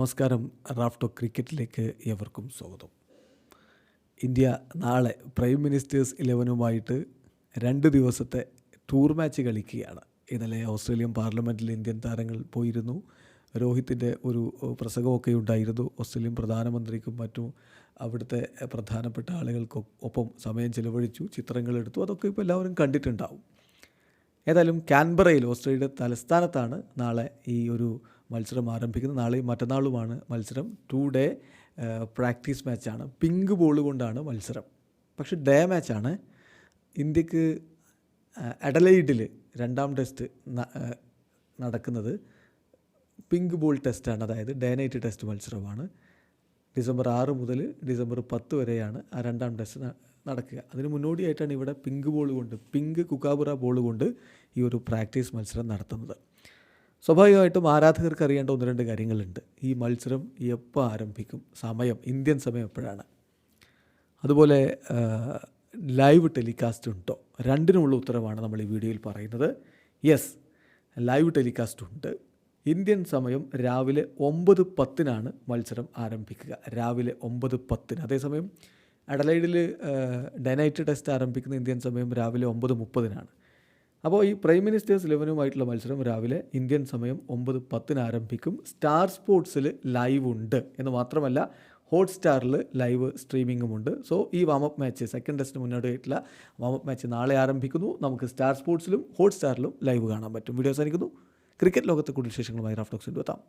നമസ്കാരം. റാഫ്റ്റോ ക്രിക്കറ്റിലേക്ക് ഏവർക്കും സ്വാഗതം. ഇന്ത്യ നാളെ പ്രൈം മിനിസ്റ്റേഴ്സ് ഇലവനുമായിട്ട് രണ്ട് ദിവസത്തെ ടൂർ മാച്ച് കളിക്കുകയാണ്. ഇന്നലെ ഓസ്ട്രേലിയൻ പാർലമെന്റിൽ ഇന്ത്യൻ താരങ്ങൾ പോയിരുന്നു. രോഹിത്തിന്റെ ഒരു പ്രസംഗമൊക്കെ ഉണ്ടായിരുന്നു. ഓസ്ട്രേലിയൻ പ്രധാനമന്ത്രിക്കും മറ്റും അവിടുത്തെ പ്രധാനപ്പെട്ട ആളുകൾക്കും ഒപ്പം സമയം ചിലവഴിച്ചു. ചിത്രങ്ങളെടുത്തു അതൊക്കെ ഇപ്പോൾ എല്ലാവരും കണ്ടിട്ടുണ്ടാവും. ഏതായാലും കാൻബറയിൽ ഓസ്ട്രേലിയയുടെ തലസ്ഥാനത്താണ് നാളെ ഈ ഒരു മത്സരം ആരംഭിക്കുന്നത്. നാളെയും മറ്റന്നാളുമാണ് മത്സരം. ടു ഡേ പ്രാക്ടീസ് മാച്ചാണ്. പിങ്ക് ബോൾ കൊണ്ടാണ് മത്സരം. പക്ഷെ ഡേ മാച്ചാണ്. ഇന്ത്യയ്ക്ക് അഡലൈഡിൽ രണ്ടാം ടെസ്റ്റ് നടക്കുന്നത്. പിങ്ക് ബോൾ ടെസ്റ്റാണ് അതായത് ഡേ നൈറ്റ് ടെസ്റ്റ് മത്സരമാണ്. ഡിസംബർ ആറ് മുതൽ ഡിസംബർ പത്ത് വരെയാണ് ആ രണ്ടാം ടെസ്റ്റ് നടക്കുക. അതിന് മുന്നോടിയായിട്ടാണ് ഇവിടെ പിങ്ക് ബോൾ കൊണ്ട് പിങ്ക് കുക്കാബുറ ബോൾ കൊണ്ട് ഈ ഒരു പ്രാക്ടീസ് മത്സരം നടത്തുന്നത്. സ്വാഭാവികമായിട്ടും ആരാധകർക്ക് അറിയേണ്ട ഒന്ന് രണ്ട് കാര്യങ്ങളുണ്ട്. ഈ മത്സരം എപ്പോൾ ആരംഭിക്കും? സമയം ഇന്ത്യൻ സമയം എപ്പോഴാണ്? അതുപോലെ ലൈവ് ടെലികാസ്റ്റ് ഉണ്ടോ? രണ്ടിനുമുള്ള ഉത്തരവാണ് നമ്മൾ ഈ വീഡിയോയിൽ പറയുന്നത്. യെസ് ലൈവ് ടെലികാസ്റ്റ് ഉണ്ട്. ഇന്ത്യൻ സമയം രാവിലെ ഒമ്പത് പത്തിനാണ് മത്സരം ആരംഭിക്കുക. രാവിലെ ഒമ്പത് പത്തിന്. അതേസമയം അഡലൈഡിൽ ഡെനൈറ്റ് ടെസ്റ്റ് ആരംഭിക്കുന്ന ഇന്ത്യൻ സമയം രാവിലെ ഒമ്പത് മുപ്പതിനാണ്. അപ്പോൾ ഈ പ്രൈം മിനിസ്റ്റേഴ്സ് ഇലവനുമായിട്ടുള്ള മത്സരം രാവിലെ ഇന്ത്യൻ സമയം ഒമ്പത് പത്തിന് ആരംഭിക്കും. സ്റ്റാർ സ്പോർട്സിൽ ലൈവ് ഉണ്ട് എന്ന് മാത്രമല്ല ഹോട്ട്സ്റ്റാറിൽ ലൈവ് സ്ട്രീമിങ്ങും ഉണ്ട് സോ ഈ വാമപ്പ് മാച്ച് സെക്കൻഡ് ടെസ്റ്റിന് മുന്നോട്ടായിട്ടുള്ള വാമപ്പ് മാച്ച് നാളെ ആരംഭിക്കുന്നു. നമുക്ക് സ്റ്റാർ സ്പോർട്സിലും ഹോട്ട്സ്റ്റാറിലും ലൈവ് കാണാൻ പറ്റും. വീഡിയോ അവസാനിക്കുന്നു. ക്രിക്കറ്റ് ലോകത്തെ കൂടുതൽ വിശേഷങ്ങളുമായി റാഫ്റ്റോക്സിന്റെ എത്താം.